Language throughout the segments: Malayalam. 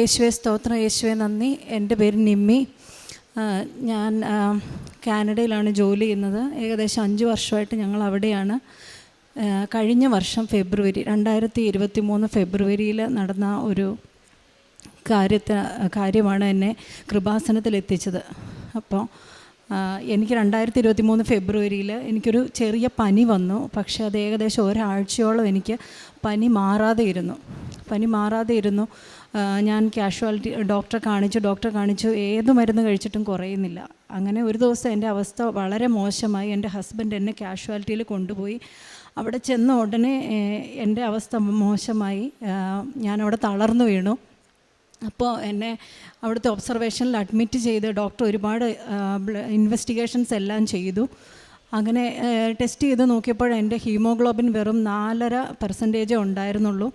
യേശുവെ സ്തോത്രം. യേശുവെ നന്ദി. എന്റെ പേര് നിമ്മി. ഞാൻ കാനഡയിലാണ് ജോലി ചെയ്യുന്നത്. ഏകദേശം അഞ്ച് വർഷമായിട്ട് ഞങ്ങൾ അവിടെയാണ്. കഴിഞ്ഞ വർഷം ഫെബ്രുവരി രണ്ടായിരത്തി ഇരുപത്തി മൂന്ന് ഫെബ്രുവരിയിൽ നടന്ന ഒരു കാര്യത്തെ കാര്യമാണ് എന്നെ കൃപാസനത്തിലെത്തിച്ചത്. അപ്പോൾ എനിക്ക് രണ്ടായിരത്തി ഇരുപത്തി മൂന്ന് ഫെബ്രുവരിയിൽ എനിക്കൊരു ചെറിയ പനി വന്നു. പക്ഷേ അത് ഏകദേശം ഒരാഴ്ചയോളം എനിക്ക് പനി മാറാതെ ഇരുന്നു. പനി മാറാതെ ഇരുന്നു. ഞാൻ കാഷ്വാലിറ്റി ഡോക്ടറെ കാണിച്ചു ഡോക്ടറെ കാണിച്ചു ഏത് മരുന്ന് കഴിച്ചിട്ടും കുറയുന്നില്ല. അങ്ങനെ ഒരു ദിവസം എന്റെ അവസ്ഥ വളരെ മോശമായി. എന്റെ ഹസ്ബൻഡ് എന്നെ കാഷ്വാലിറ്റിയിൽ കൊണ്ടുപോയി. അവിടെ ചെന്ന ഉടനെ എന്റെ അവസ്ഥ മോശമായി. ഞാനവിടെ തളർന്നു വീണു. അപ്പോൾ എന്നെ അവിടുത്തെ ഒബ്സർവേഷനിൽ അഡ്മിറ്റ് ചെയ്ത് ഡോക്ടർ ഒരുപാട് ഇൻവെസ്റ്റിഗേഷൻസ് എല്ലാം ചെയ്തു. അങ്ങനെ ടെസ്റ്റ് ചെയ്ത് നോക്കിയപ്പോൾ എന്റെ ഹീമോഗ്ലോബിൻ വെറും നാലര പെർസെന്റേജേ ഉണ്ടായിരുന്നുള്ളൂ.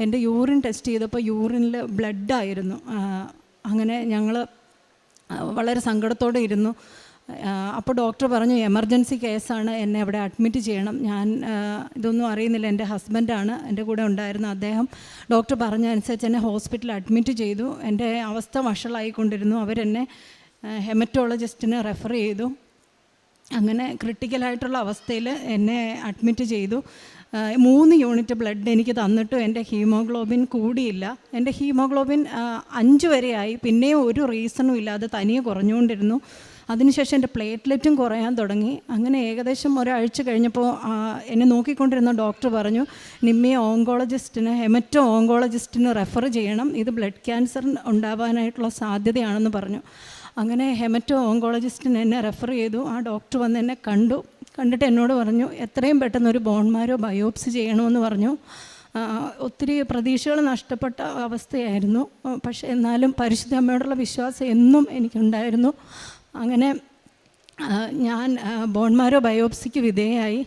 എന്റെ യൂറിൻ ടെസ്റ്റ് ചെയ്തപ്പോൾ യൂറിനിൽ ബ്ലഡായിരുന്നു അങ്ങനെ ഞങ്ങൾ വളരെ സങ്കടത്തോടെ ഇരുന്നു. അപ്പോൾ ഡോക്ടർ പറഞ്ഞു എമർജൻസി കേസാണ് എന്നെ അവിടെ അഡ്മിറ്റ് ചെയ്യണം. ഞാൻ ഇതൊന്നും അറിയുന്നില്ല. എന്റെ ഹസ്ബൻഡാണ് എന്റെ കൂടെ ഉണ്ടായിരുന്ന അദ്ദേഹം. ഡോക്ടർ പറഞ്ഞ അനുസരിച്ച് എന്നെ ഹോസ്പിറ്റലിൽ അഡ്മിറ്റ് ചെയ്തു. എന്റെ അവസ്ഥ വഷളായിക്കൊണ്ടിരുന്നു. അവരെന്നെ ഹെമറ്റോളജിസ്റ്റിനെ റെഫർ ചെയ്തു. അങ്ങനെ ക്രിട്ടിക്കലായിട്ടുള്ള അവസ്ഥയിൽ എന്നെ അഡ്മിറ്റ് ചെയ്തു. മൂന്ന് യൂണിറ്റ് ബ്ലഡ് എനിക്ക് തന്നിട്ടും എന്റെ ഹീമോഗ്ലോബിൻ കൂടിയില്ല. എന്റെ ഹീമോഗ്ലോബിൻ അഞ്ച് വരെയായി പിന്നെയും ഒരു റീസണും ഇല്ലാതെ തനിയെ കുറഞ്ഞുകൊണ്ടിരുന്നു. അതിനുശേഷം എന്റെ പ്ലേറ്റ്ലെറ്റും കുറയാൻ തുടങ്ങി. അങ്ങനെ ഏകദേശം ഒരാഴ്ച കഴിഞ്ഞപ്പോൾ എന്നെ നോക്കിക്കൊണ്ടിരുന്ന ഡോക്ടർ പറഞ്ഞു നിമ്മിയെ ഓങ്കോളജിസ്റ്റിന് ഹെമറ്റോ ഓങ്കോളജിസ്റ്റിന് റെഫർ ചെയ്യണം. ഇത് ബ്ലഡ് ക്യാൻസർ ഉണ്ടാവാനായിട്ടുള്ള സാധ്യതയാണെന്ന് പറഞ്ഞു. അങ്ങനെ ഹെമറ്റോ ഓങ്കോളജിസ്റ്റിന് എന്നെ റെഫർ ചെയ്തു. ആ ഡോക്ടർ വന്ന് എന്നെ കണ്ടു. കണ്ടിട്ട് എന്നോട് പറഞ്ഞു എത്രയും പെട്ടെന്ന് ഒരു ബോൺമാരോ ബയോപ്സി ചെയ്യണമെന്ന് പറഞ്ഞു. ഒത്തിരി പ്രതീക്ഷകൾ നഷ്ടപ്പെട്ട അവസ്ഥയായിരുന്നു. പക്ഷേ എന്നാലും പരിശുദ്ധ അമ്മയോടുള്ള വിശ്വാസം എന്നും എനിക്കുണ്ടായിരുന്നു. അങ്ങനെ ഞാൻ ബോൺമാരോ ബയോപ്സിക്ക് വിധേയായി.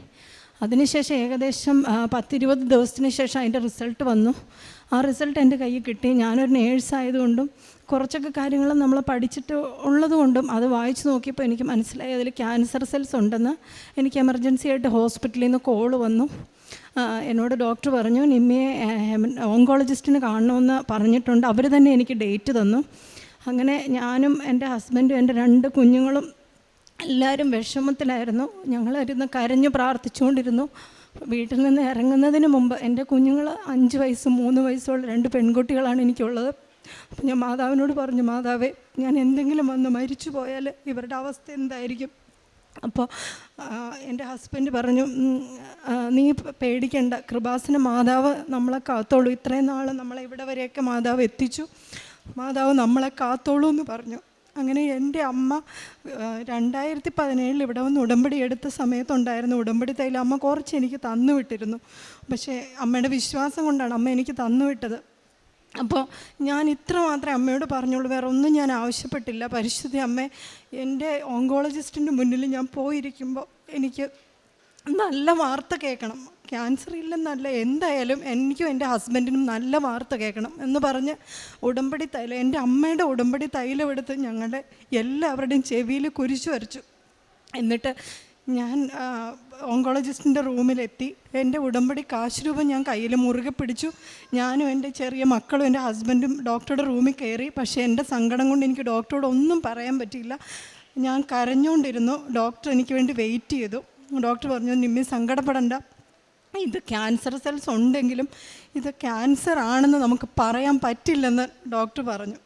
അതിനുശേഷം ഏകദേശം പത്തിരുപത് ദിവസത്തിന് ശേഷം അതിന്റെ റിസൾട്ട് വന്നു. ആ റിസൾട്ട് എന്റെ കയ്യിൽ കിട്ടി. ഞാനൊരു നേഴ്സ് ആയതുകൊണ്ടും കുറച്ചൊക്കെ കാര്യങ്ങൾ നമ്മൾ പഠിച്ചിട്ട് ഉള്ളതുകൊണ്ടും അത് വായിച്ചു നോക്കിയപ്പോൾ എനിക്ക് മനസ്സിലായി. അതിൽ ക്യാൻസർ സെൽസ് ഉണ്ടെന്ന് എനിക്ക് എമർജൻസി ആയിട്ട് ഹോസ്പിറ്റലിൽ നിന്ന് കോൾ വന്നു. എന്നോട് ഡോക്ടർ പറഞ്ഞു നിമ്മയെ ഓങ്കോളജിസ്റ്റിന് കാണണമെന്ന് പറഞ്ഞിട്ടുണ്ട്. അവർ തന്നെ എനിക്ക് ഡേറ്റ് തന്നു. അങ്ങനെ ഞാനും എന്റെ ഹസ്ബൻഡും എന്റെ രണ്ട് കുഞ്ഞുങ്ങളും എല്ലാവരും വിഷമത്തിലായിരുന്നു. ഞങ്ങളിരുന്ന് കരഞ്ഞു പ്രാർത്ഥിച്ചുകൊണ്ടിരുന്നു. വീട്ടിൽ നിന്ന് ഇറങ്ങുന്നതിന് മുമ്പ് എന്റെ കുഞ്ഞുങ്ങൾ അഞ്ച് വയസ്സും മൂന്ന് വയസ്സുള്ള രണ്ട് പെൺകുട്ടികളാണ് എനിക്കുള്ളത്. അപ്പം ഞാൻ മാതാവിനോട് പറഞ്ഞു മാതാവേ ഞാൻ എന്തെങ്കിലും വന്ന് മരിച്ചു പോയാൽ ഇവരുടെ അവസ്ഥ എന്തായിരിക്കും? അപ്പോൾ എന്റെ ഹസ്ബൻഡ് പറഞ്ഞു നീ പേടിക്കണ്ട കൃപാസന മാതാവ് നമ്മളെ കാത്തോളൂ. ഇത്രയും നാൾ നമ്മളെ ഇവിടെ വരെയൊക്കെ മാതാവ് എത്തിച്ചു. മാതാവ് നമ്മളെ കാത്തോളൂ എന്ന് പറഞ്ഞു. അങ്ങനെ എന്റെ അമ്മ രണ്ടായിരത്തി പതിനേഴിൽ ഇവിടെ വന്ന് ഉടമ്പടി എടുത്ത സമയത്തുണ്ടായിരുന്നു. ഉടമ്പടി തൈല അമ്മ കുറച്ച് എനിക്ക് തന്നു വിട്ടിരുന്നു. പക്ഷേ അമ്മയുടെ വിശ്വാസം കൊണ്ടാണ് അമ്മ എനിക്ക് തന്നു വിട്ടത്. അപ്പോൾ ഞാൻ ഇത്ര മാത്രമേ അമ്മയോട് പറഞ്ഞുള്ളൂ. വേറെ ഒന്നും ഞാൻ ആവശ്യപ്പെട്ടില്ല. പരിശുദ്ധ അമ്മ എന്റെ ഓങ്കോളജിസ്റ്റിന്റെ മുന്നിൽ ഞാൻ പോയിരിക്കുമ്പോൾ എനിക്ക് നല്ല വാർത്ത കേൾക്കണം. ക്യാൻസർ ഇല്ലെന്നല്ല എന്തായാലും എനിക്കും എന്റെ ഹസ്ബൻഡിനും നല്ല വാർത്ത കേൾക്കണം എന്ന് പറഞ്ഞ് ഉടമ്പടി തൈലം എന്റെ അമ്മയുടെ ഉടമ്പടി തൈലം എടുത്ത് ഞങ്ങളുടെ എല്ലാവരുടെയും ചെവിയിൽ കുരിശു വരച്ചു. എന്നിട്ട് ഞാൻ ഓങ്കോളജിസ്റ്റിന്റെ റൂമിലെത്തി എന്റെ ഉടമ്പടി കാശ് രൂപം ഞാൻ കയ്യിൽ മുറുകെ പിടിച്ചു. ഞാനും എന്റെ ചെറിയ മക്കളും എന്റെ ഹസ്ബൻഡും ഡോക്ടറുടെ റൂമിൽ കയറി. പക്ഷേ എന്റെ സങ്കടം കൊണ്ട് എനിക്ക് ഡോക്ടറോട് ഒന്നും പറയാൻ പറ്റിയില്ല. ഞാൻ കരഞ്ഞുകൊണ്ടിരുന്നു ഡോക്ടർ എനിക്ക് വേണ്ടി വെയിറ്റ് ചെയ്തു. ഡോക്ടർ പറഞ്ഞു നിമ്മി സങ്കടപ്പെടണ്ട. ഇത് ക്യാൻസർ സെൽസ് ഉണ്ടെങ്കിലും ഇത് ക്യാൻസർ ആണെന്ന് നമുക്ക് പറയാൻ പറ്റില്ലെന്ന് ഡോക്ടർ പറഞ്ഞു.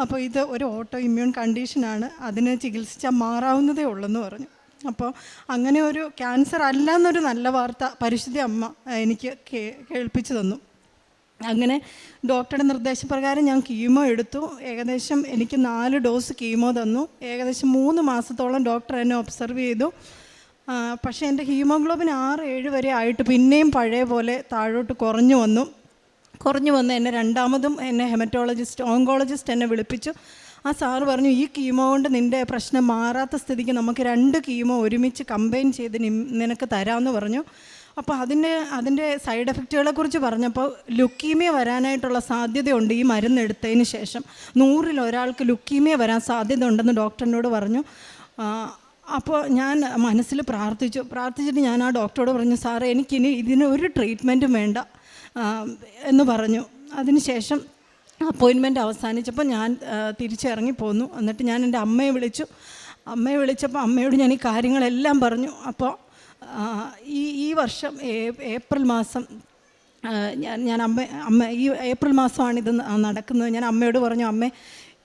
അപ്പോൾ ഇത് ഒരു ഓട്ടോ ഇമ്മ്യൂൺ കണ്ടീഷനാണ് അതിനെ ചികിത്സിച്ചാൽ മാറാവുന്നതേ ഉള്ളെന്ന് പറഞ്ഞു. അപ്പോൾ അങ്ങനെ ഒരു ക്യാൻസർ അല്ല എന്നൊരു നല്ല വാർത്ത പരിശുദ്ധി അമ്മ എനിക്ക് കേൾപ്പിച്ചു തന്നു. അങ്ങനെ ഡോക്ടറുടെ നിർദ്ദേശപ്രകാരം ഞാൻ കീമോ എടുത്തു. ഏകദേശം എനിക്ക് നാല് ഡോസ് കീമോ തന്നു. ഏകദേശം മൂന്ന് മാസത്തോളം ഡോക്ടർ എന്നെ ഒബ്സർവ് ചെയ്തു. പക്ഷേ എന്റെ ഹീമോഗ്ലോബിൻ ആറ് ഏഴ് വരെ ആയിട്ട് പിന്നെയും പഴയ പോലെ താഴോട്ട് കുറഞ്ഞു വന്നു. കുറഞ്ഞു വന്ന് എന്നെ രണ്ടാമതും എന്നെ ഹെമറ്റോളജിസ്റ്റ് ഓങ്കോളജിസ്റ്റ് എന്നെ വിളിപ്പിച്ചു. ആ സാറ് പറഞ്ഞു ഈ കീമോ കൊണ്ട് നിന്റെ പ്രശ്നം മാറാത്ത സ്ഥിതിക്ക് നമുക്ക് രണ്ട് കീമോ ഒരുമിച്ച് കമ്പൈൻ ചെയ്ത് നിനക്ക് തരാമെന്ന് പറഞ്ഞു. അപ്പോൾ അതിന്റെ അതിന്റെ സൈഡ് എഫക്റ്റുകളെ കുറിച്ച് പറഞ്ഞപ്പോൾ ലുക്കീമിയ വരാനായിട്ടുള്ള സാധ്യതയുണ്ട് ഈ മരുന്ന് എടുത്തതിന് ശേഷം. നൂറിൽ ഒരാൾക്ക് ലുക്കീമിയ വരാൻ സാധ്യത ഉണ്ടെന്ന് ഡോക്ടറിനോട് പറഞ്ഞു. അപ്പോൾ ഞാൻ മനസ്സിൽ പ്രാർത്ഥിച്ചു. പ്രാർത്ഥിച്ചിട്ട് ഞാൻ ആ ഡോക്ടറോട് പറഞ്ഞു സാറേ എനിക്കിനി ഇതിന് ഒരു ട്രീറ്റ്മെന്റും വേണ്ട. എന്ന് പറഞ്ഞു. അതിനുശേഷം അപ്പോയിൻമെന്റ് അവസാനിച്ചപ്പോൾ ഞാൻ തിരിച്ചിറങ്ങി പോന്നു എന്നിട്ട് ഞാൻ എന്റെ അമ്മയെ വിളിച്ചു. അമ്മയെ വിളിച്ചപ്പോൾ അമ്മയോട് ഞാൻ ഈ കാര്യങ്ങളെല്ലാം പറഞ്ഞു. അപ്പോൾ ഈ ഈ വർഷം ഏപ്രിൽ മാസം ഞാൻ ഞാൻ അമ്മ അമ്മ ഈ ഏപ്രിൽ മാസമാണ് ഇത് നടക്കുന്നത്. ഞാൻ അമ്മയോട് പറഞ്ഞു അമ്മേ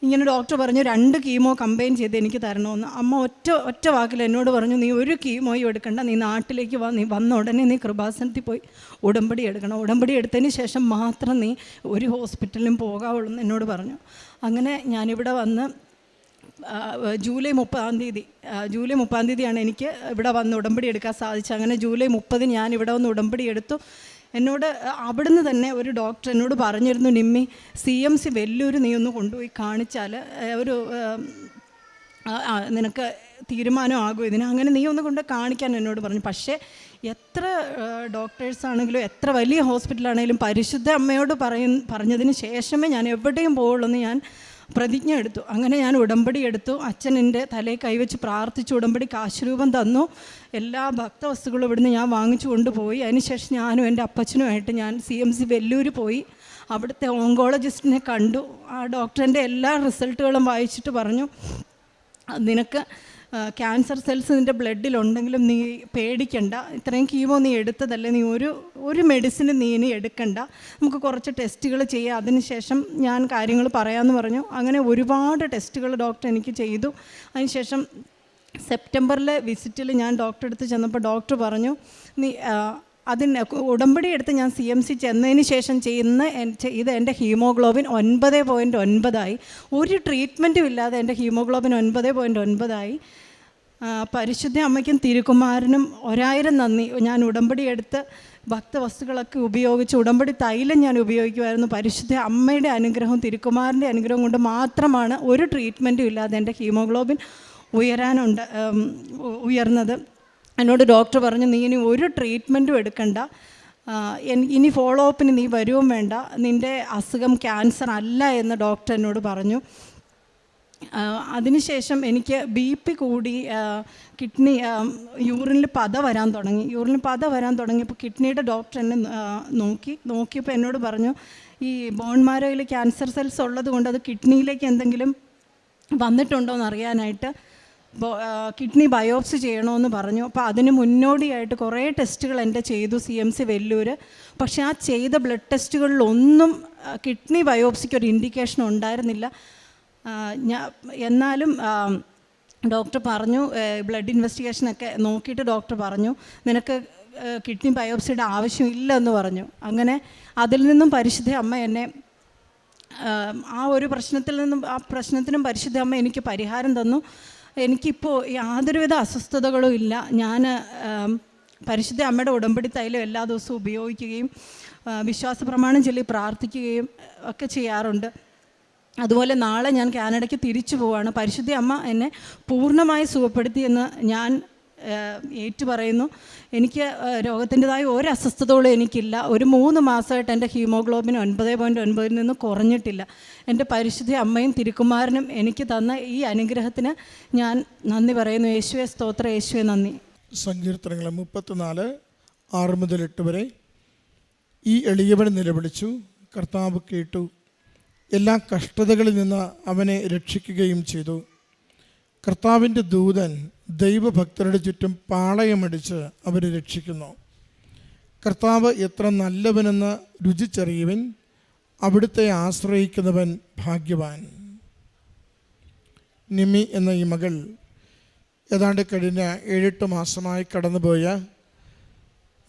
ഇങ്ങനെ ഡോക്ടർ പറഞ്ഞു രണ്ട് കീമോ കമ്പൈൻ ചെയ്ത് എനിക്ക് തരണമെന്ന്. അമ്മ ഒറ്റ ഒറ്റ വാക്കിൽ എന്നോട് പറഞ്ഞു നീ ഒരു കീമോയും എടുക്കണ്ട. നീ നാട്ടിലേക്ക് വാ. നീ വന്ന ഉടനെ നീ കൃപാസനത്തിൽ പോയി ഉടമ്പടി എടുക്കണം. ഉടമ്പടി എടുത്തതിന് ശേഷം മാത്രം നീ ഒരു ഹോസ്പിറ്റലിലും പോകാവുള്ളൂ എന്ന് എന്നോട് പറഞ്ഞു. അങ്ങനെ ഞാനിവിടെ വന്ന് ജൂലൈ മുപ്പതാം തീയതി ജൂലൈ മുപ്പതാം തീയതിയാണ് എനിക്ക് ഇവിടെ വന്ന് ഉടമ്പടി എടുക്കാൻ സാധിച്ചത്. അങ്ങനെ ജൂലൈ മുപ്പതിന് ഞാൻ ഇവിടെ വന്ന് ഉടമ്പടി എടുത്തു. എന്നോട് അവിടുന്ന് തന്നെ ഒരു ഡോക്ടർ എന്നോട് പറഞ്ഞിരുന്നു നിമ്മി സി എം സി വലിയൊരു നീ ഒന്ന് കൊണ്ടുപോയി കാണിച്ചാൽ ഒരു നിനക്ക് തീരുമാനമാകും ഇതിന്. അങ്ങനെ നീ ഒന്ന് കൊണ്ട് കാണിക്കാൻ എന്നോട് പറഞ്ഞു. പക്ഷേ എത്ര ഡോക്ടേഴ്സ് ആണെങ്കിലും എത്ര വലിയ ഹോസ്പിറ്റലാണെങ്കിലും പരിശുദ്ധ അമ്മയോട് പറയ പറഞ്ഞതിന് ശേഷമേ ഞാൻ എവിടെയും പോവുള്ളൂ എന്ന് ഞാൻ പ്രതിജ്ഞ എടുത്തു. അങ്ങനെ ഞാൻ ഉടമ്പടി എടുത്തു. അച്ഛൻ എന്റെ തലയിൽ കൈവച്ച് പ്രാർത്ഥിച്ചു. ഉടമ്പടി കാശുരൂപം തന്നു. എല്ലാ ഭക്തവസ്തുക്കളും ഇവിടുന്ന് ഞാൻ വാങ്ങിച്ചു കൊണ്ടുപോയി. അതിനുശേഷം ഞാനും എന്റെ അപ്പച്ചനുമായിട്ട് ഞാൻ സി എം സി വെല്ലൂർ പോയി. അവിടുത്തെ ഓങ്കോളജിസ്റ്റിനെ കണ്ടു. ആ ഡോക്ടറിന്റെ എല്ലാ റിസൾട്ടുകളും വായിച്ചിട്ട് പറഞ്ഞു. നിനക്ക് ക്യാൻസർ സെൽസ് നിന്റെ ബ്ലഡിലുണ്ടെങ്കിലും നീ പേടിക്കണ്ട. ഇത്രയും കീമോ നീ എടുത്തതല്ലേ? നീ ഒരു ഒരു മെഡിസിൻ നീ ഇനി എടുക്കണ്ട. നമുക്ക് കുറച്ച് ടെസ്റ്റുകൾ ചെയ്യുക അതിനുശേഷം ഞാൻ കാര്യങ്ങൾ പറയാമെന്ന് പറഞ്ഞു. അങ്ങനെ ഒരുപാട് ടെസ്റ്റുകൾ ഡോക്ടർ എനിക്ക് ചെയ്തു. അതിനുശേഷം സെപ്റ്റംബറിലെ വിസിറ്റിൽ ഞാൻ ഡോക്ടറെ അടുത്ത് ചെന്നപ്പോൾ ഡോക്ടർ പറഞ്ഞു നീ അതിന് ഉടമ്പടി എടുത്ത് ഞാൻ സി എം സി ചെന്നതിന് ശേഷം ചെയ്യുന്ന ഇത് എന്റെ ഹീമോഗ്ലോബിൻ ഒൻപത് പോയിന്റ് ഒൻപതായി. ഒരു ട്രീറ്റ്മെന്റും ഇല്ലാതെ എന്റെ ഹീമോഗ്ലോബിൻ ഒൻപത് പോയിന്റ് ഒൻപതായി. പരിശുദ്ധ അമ്മയ്ക്കും തിരുക്കുമാരനും ഒരായിരം നന്ദി. ഞാൻ ഉടമ്പടി എടുത്ത് ഭക്തവസ്തുക്കളൊക്കെ ഉപയോഗിച്ച് ഉടമ്പടി തൈലം ഞാൻ ഉപയോഗിക്കുമായിരുന്നു. പരിശുദ്ധ അമ്മയുടെ അനുഗ്രഹവും തിരുക്കുമാരന്റെ അനുഗ്രഹം കൊണ്ട് മാത്രമാണ് ഒരു ട്രീറ്റ്മെന്റും ഇല്ലാതെ എന്റെ ഹീമോഗ്ലോബിൻ ഉയരാനുണ്ട് ഉയർന്നത്. എന്നോട് ഡോക്ടർ പറഞ്ഞു നീ ഇനി ഒരു ട്രീറ്റ്മെന്റും എടുക്കണ്ട. ഇനി ഫോളോ അപ്പിന് നീ വരുവും വേണ്ട. നിന്റെ അസുഖം ക്യാൻസർ അല്ല എന്ന് ഡോക്ടർ എന്നോട് പറഞ്ഞു. അതിനുശേഷം എനിക്ക് ബി പി കൂടി കിഡ്നി യൂറിനിൽ പത വരാൻ തുടങ്ങി. യൂറിനിൽ പത വരാൻ തുടങ്ങിയപ്പോൾ കിഡ്നിയുടെ ഡോക്ടർ എന്നെ നോക്കി. നോക്കിയപ്പോൾ എന്നോട് പറഞ്ഞു ഈ ബോൺ ബോൺമാരോയിൽ ക്യാൻസർ സെൽസ് ഉള്ളത് കൊണ്ട് അത് കിഡ്നിയിലേക്ക് എന്തെങ്കിലും വന്നിട്ടുണ്ടോ എന്ന് അറിയാനായിട്ട് കിഡ്നി ബയോപ്സി ചെയ്യണമെന്ന് പറഞ്ഞു. അപ്പോൾ അതിന് മുന്നോടിയായിട്ട് കുറേ ടെസ്റ്റുകൾ എന്റെ ചെയ്തു സി എം സി വെല്ലൂർ പക്ഷേ ആ ചെയ്ത ബ്ലഡ് ടെസ്റ്റുകളിലൊന്നും കിഡ്നി ബയോപ്സിക്ക് ഒരു ഇൻഡിക്കേഷൻ ഉണ്ടായിരുന്നില്ല. ഞാൻ എന്നാലും ഡോക്ടർ പറഞ്ഞു ബ്ലഡ് ഇൻവെസ്റ്റിഗേഷനൊക്കെ നോക്കിയിട്ട് ഡോക്ടർ പറഞ്ഞു നിനക്ക് കിഡ്നി ബയോപ്സിയുടെ ആവശ്യമില്ല എന്ന് പറഞ്ഞു. അങ്ങനെ അതിൽ നിന്നും പരിശുദ്ധ അമ്മ എന്നെ ആ ഒരു പ്രശ്നത്തിൽ നിന്നും ആ പ്രശ്നത്തിനും പരിശുദ്ധ അമ്മ എനിക്ക് പരിഹാരം തന്നു. എനിക്കിപ്പോൾ യാതൊരുവിധ അസ്വസ്ഥതകളും ഇല്ല. ഞാൻ പരിശുദ്ധ അമ്മയുടെ ഉടമ്പടി തൈലം എല്ലാ ദിവസവും ഉപയോഗിക്കുകയും വിശ്വാസ പ്രമാണം ചൊല്ലി പ്രാർത്ഥിക്കുകയും ഒക്കെ ചെയ്യാറുണ്ട്. അതുപോലെ നാളെ ഞാൻ കാനഡയ്ക്ക് തിരിച്ചു പോവാണ്. പരിശുദ്ധ അമ്മ എന്നെ പൂർണമായി സുഖപ്പെടുത്തിയെന്ന് ഞാൻ ഏറ്റുപറയുന്നു. എനിക്ക് രോഗത്തിന്റെതായ ഒരു അസ്വസ്ഥതകളും എനിക്കില്ല. ഒരു മൂന്ന് മാസമായിട്ട് എന്റെ ഹീമോഗ്ലോബിൻ ഒൻപത് പോയിന്റ് ഒൻപതിൽ നിന്ന് കുറഞ്ഞിട്ടില്ല. എന്റെ പരിശുദ്ധ അമ്മയും തിരുക്കുമാരനും എനിക്ക് തന്ന ഈ അനുഗ്രഹത്തിന് ഞാൻ നന്ദി പറയുന്നു. യേശുവെ സ്തോത്ര. യേശുവെ നന്ദി. സങ്കീർത്തനങ്ങൾ മുപ്പത്തിനാല് ആറ് മുതൽ എട്ട് വരെ. ഈ എളിയവൻ നിലവിളിച്ചു. കർത്താവ് കേട്ടു. എല്ലാ കഷ്ടതകളിൽ നിന്ന് അവനെ രക്ഷിക്കുകയും ചെയ്തു. കർത്താവിന്റെ ദൂതൻ ദൈവഭക്തരുടെ ചുറ്റും പാളയമടിച്ച് അവരെ രക്ഷിക്കുന്നു. കർത്താവ് എത്ര നല്ലവനെന്ന് രുചിച്ചറിയുവൻ അവിടുത്തെ ആശ്രയിക്കുന്നവൻ ഭാഗ്യവാൻ. നിമി എന്ന ഈ മകൾ ഏതാണ്ട് കഴിഞ്ഞ ഏഴെട്ട് മാസമായി കടന്നുപോയ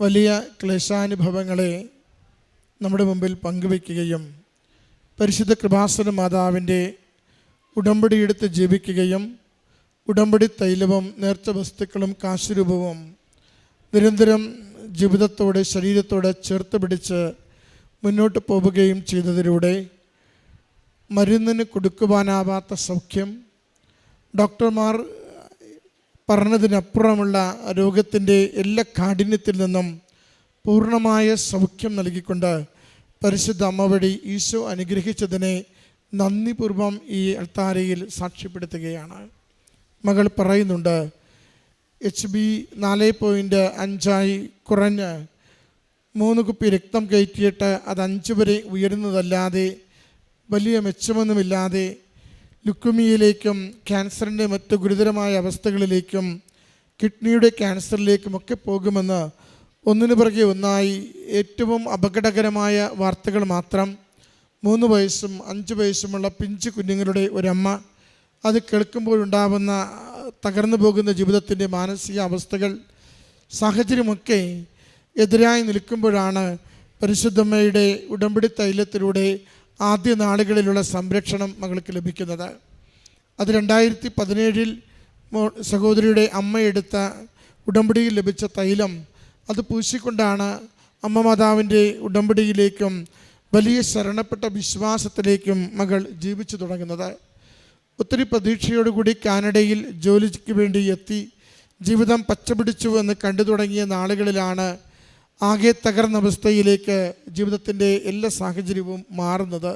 വലിയ ക്ലേശാനുഭവങ്ങളെ നമ്മുടെ മുമ്പിൽ പങ്കുവയ്ക്കുകയും പരിശുദ്ധ കൃപാസന മാതാവിന്റെ ഉടമ്പടിയെടുത്ത് ജീവിക്കുകയും ഉടമ്പടി തൈലവും നേർച്ച വസ്തുക്കളും കാശുരൂപവും നിരന്തരം ജീവിതത്തോടെ ശരീരത്തോടെ ചേർത്ത് പിടിച്ച് മുന്നോട്ട് പോവുകയും ചെയ്തതിലൂടെ മരുന്നിന് കൊടുക്കുവാനാവാത്ത സൗഖ്യം ഡോക്ടർമാർ പറഞ്ഞതിനപ്പുറമുള്ള രോഗത്തിന്റെ എല്ലാ കാഠിന്യത്തിൽ നിന്നും പൂർണമായ സൗഖ്യം നൽകിക്കൊണ്ട് പരിശുദ്ധ അമ്മ വഴി ഈശോ അനുഗ്രഹിച്ചതിനെ നന്ദിപൂർവം ഈ അൾത്താരയിൽ സാക്ഷ്യപ്പെടുത്തുകയാണ്. മകൾ പറയുന്നുണ്ട് എച്ച് ബി നാല് പോയിന്റ് അഞ്ചായി കുറഞ്ഞ് മൂന്ന് കുപ്പി രക്തം കയറ്റിയിട്ട് അത് അഞ്ച് വരെ ഉയരുന്നതല്ലാതെ വലിയ മെച്ചമൊന്നുമില്ലാതെ ലുക്കുമിയയിലേക്കും ക്യാൻസറിന്റെ മറ്റ് ഗുരുതരമായ അവസ്ഥകളിലേക്കും കിഡ്നിയുടെ ക്യാൻസറിലേക്കുമൊക്കെ പോകുമെന്ന് ഒന്നിനു പുറകെ ഒന്നായി ഏറ്റവും അപകടകരമായ വാർത്തകൾ മാത്രം. മൂന്ന് വയസ്സും അഞ്ച് വയസ്സുമുള്ള പിഞ്ചു കുഞ്ഞുങ്ങളുടെ ഒരമ്മ. അത് കേൾക്കുമ്പോഴുണ്ടാവുന്ന തകർന്നു പോകുന്ന ജീവിതത്തിന്റെ മാനസിക അവസ്ഥകൾ സാഹചര്യമൊക്കെ എതിരായി നിൽക്കുമ്പോഴാണ് പരിശുദ്ധമ്മയുടെ ഉടമ്പടി തൈലത്തിലൂടെ ആദ്യ നാളുകളിലുള്ള സംരക്ഷണം മകൾക്ക് ലഭിക്കുന്നത്. അത് രണ്ടായിരത്തി പതിനേഴിൽ സഹോദരിയുടെ അമ്മയെടുത്ത ഉടമ്പടിയിൽ ലഭിച്ച തൈലം അത് പൂശിക്കൊണ്ടാണ് അമ്മ മാതാവിന്റെ ഉടമ്പടിയിലേക്കും വലിയ ശരണപ്പെട്ട വിശ്വാസത്തിലേക്കും മകൾ ജീവിച്ചു തുടങ്ങുന്നത്. ഒത്തിരി പ്രതീക്ഷയോടുകൂടി കാനഡയിൽ ജോലിക്ക് വേണ്ടി എത്തി. ജീവിതം പച്ചപിടിച്ചു എന്ന് കണ്ടു തുടങ്ങിയ നാളുകളിലാണ് ആകെ തകർന്ന അവസ്ഥയിലേക്ക് ജീവിതത്തിന്റെ എല്ലാ സാഹചര്യവും മാറുന്നത്.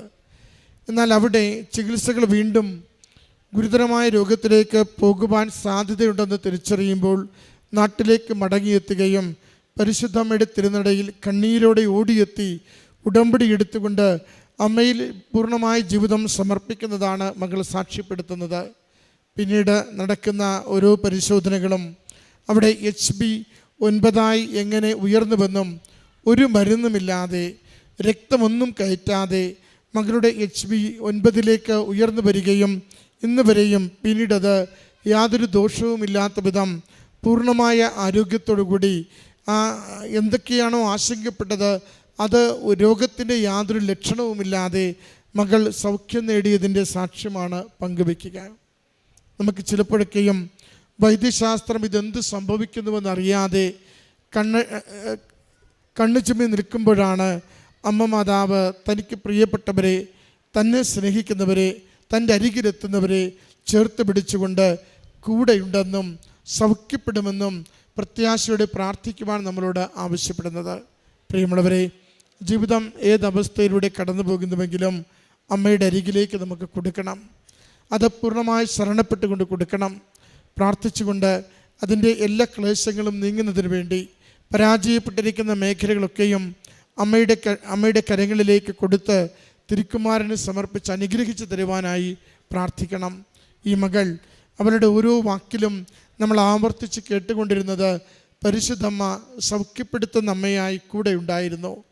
എന്നാൽ അവിടെ ചികിത്സകൾ വീണ്ടും ഗുരുതരമായ രോഗത്തിലേക്ക് പോകുവാൻ സാധ്യതയുണ്ടെന്ന് തിരിച്ചറിയുമ്പോൾ നാട്ടിലേക്ക് മടങ്ങിയെത്തുകയും പരിശുദ്ധമ്മയുടെ തിരുനടയിൽ കണ്ണീരോടെ ഓടിയെത്തി ഉടമ്പടി എടുത്തുകൊണ്ട് അമ്മയിൽ പൂർണമായ ജീവിതം സമർപ്പിക്കുന്നതാണ് മകൾ സാക്ഷ്യപ്പെടുത്തുന്നത്. പിന്നീട് നടക്കുന്ന ഓരോ പരിശോധനകളും അവിടെ എച്ച് ബി ഒൻപതായി എങ്ങനെ ഉയർന്നുവെന്നും ഒരു മരുന്നുമില്ലാതെ രക്തമൊന്നും കയറ്റാതെ മകളുടെ എച്ച് ബി ഒൻപതിലേക്ക് ഉയർന്നു വരികയും ഇന്ന് വരെയും പിന്നീടത് യാതൊരു ദോഷവുമില്ലാത്ത വിധം പൂർണമായ ആരോഗ്യത്തോടുകൂടി എന്തൊക്കെയാണോ ആശങ്കപ്പെട്ടത് അത് രോഗത്തിന്റെ യാതൊരു ലക്ഷണവുമില്ലാതെ മകൾ സൗഖ്യം നേടിയതിന്റെ സാക്ഷ്യമാണ് പങ്കുവെക്കുക നമുക്ക് ചിലപ്പോഴൊക്കെയും വൈദ്യശാസ്ത്രം ഇതെന്ത് സംഭവിക്കുന്നുവെന്നറിയാതെ കണ്ണ് കണ്ണു ചുമി നിൽക്കുമ്പോഴാണ് അമ്മ മാതാവ് തനിക്ക് പ്രിയപ്പെട്ടവരെ തന്നെ സ്നേഹിക്കുന്നവരെ തന്റെ അരികിലെത്തുന്നവരെ ചേർത്ത് പിടിച്ചുകൊണ്ട് കൂടെയുണ്ടെന്നും സൗഖ്യപ്പെടുമെന്നും പ്രത്യാശയോടെ പ്രാർത്ഥിക്കുവാൻ നമ്മളോട് ആവശ്യപ്പെടുന്നത്. പ്രിയമുള്ളവരെ ജീവിതം ഏതവസ്ഥയിലൂടെ കടന്നു പോകുന്നുവെങ്കിലും അമ്മയുടെ അരികിലേക്ക് നമുക്ക് കൊടുക്കണം. അത് പൂർണമായി ശരണപ്പെട്ടുകൊണ്ട് കൊടുക്കണം. പ്രാർത്ഥിച്ചുകൊണ്ട് അതിന്റെ എല്ലാ ക്ലേശങ്ങളും നീങ്ങുന്നതിന് വേണ്ടി പരാജയപ്പെട്ടിരിക്കുന്ന മേഖലകളൊക്കെയും അമ്മയുടെ അമ്മയുടെ കരങ്ങളിലേക്ക് കൊടുത്ത് തിരുക്കുമാരന് സമർപ്പിച്ച് അനുഗ്രഹിച്ചു തരുവാനായി പ്രാർത്ഥിക്കണം. ഈ മകൾ അവരുടെ ഓരോ വാക്കിലും നമ്മൾ ആവർത്തിച്ച് കേട്ടുകൊണ്ടിരുന്നത് പരിശുദ്ധമ്മ സൗഖ്യപ്പെടുത്തുന്ന അമ്മയായി കൂടെ ഉണ്ടായിരുന്നു.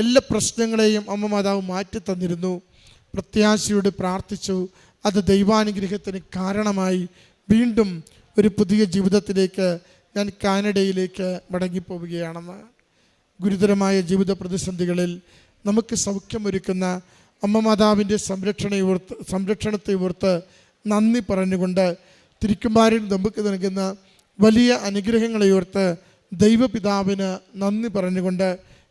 എല്ലാ പ്രശ്നങ്ങളെയും അമ്മ മാതാവ് മാറ്റി തന്നിരുന്നു. പ്രത്യാശയോട് പ്രാർത്ഥിച്ചു. അത് ദൈവാനുഗ്രഹത്തിന് കാരണമായി വീണ്ടും ഒരു പുതിയ ജീവിതത്തിലേക്ക് ഞാൻ കാനഡയിലേക്ക് മടങ്ങിപ്പോവുകയാണെന്ന്. ഗുരുതരമായ ജീവിത പ്രതിസന്ധികളിൽ നമുക്ക് സൗഖ്യമൊരുക്കുന്ന അമ്മ മാതാവിന്റെ സംരക്ഷണ ഓർത്ത് സംരക്ഷണത്തെ ഓർത്ത് നന്ദി പറഞ്ഞുകൊണ്ട് തിരിക്കുമാരിൽ നമുക്ക് നൽകുന്ന വലിയ അനുഗ്രഹങ്ങളെ ഓർത്ത് ദൈവപിതാവിന് നന്ദി പറഞ്ഞുകൊണ്ട്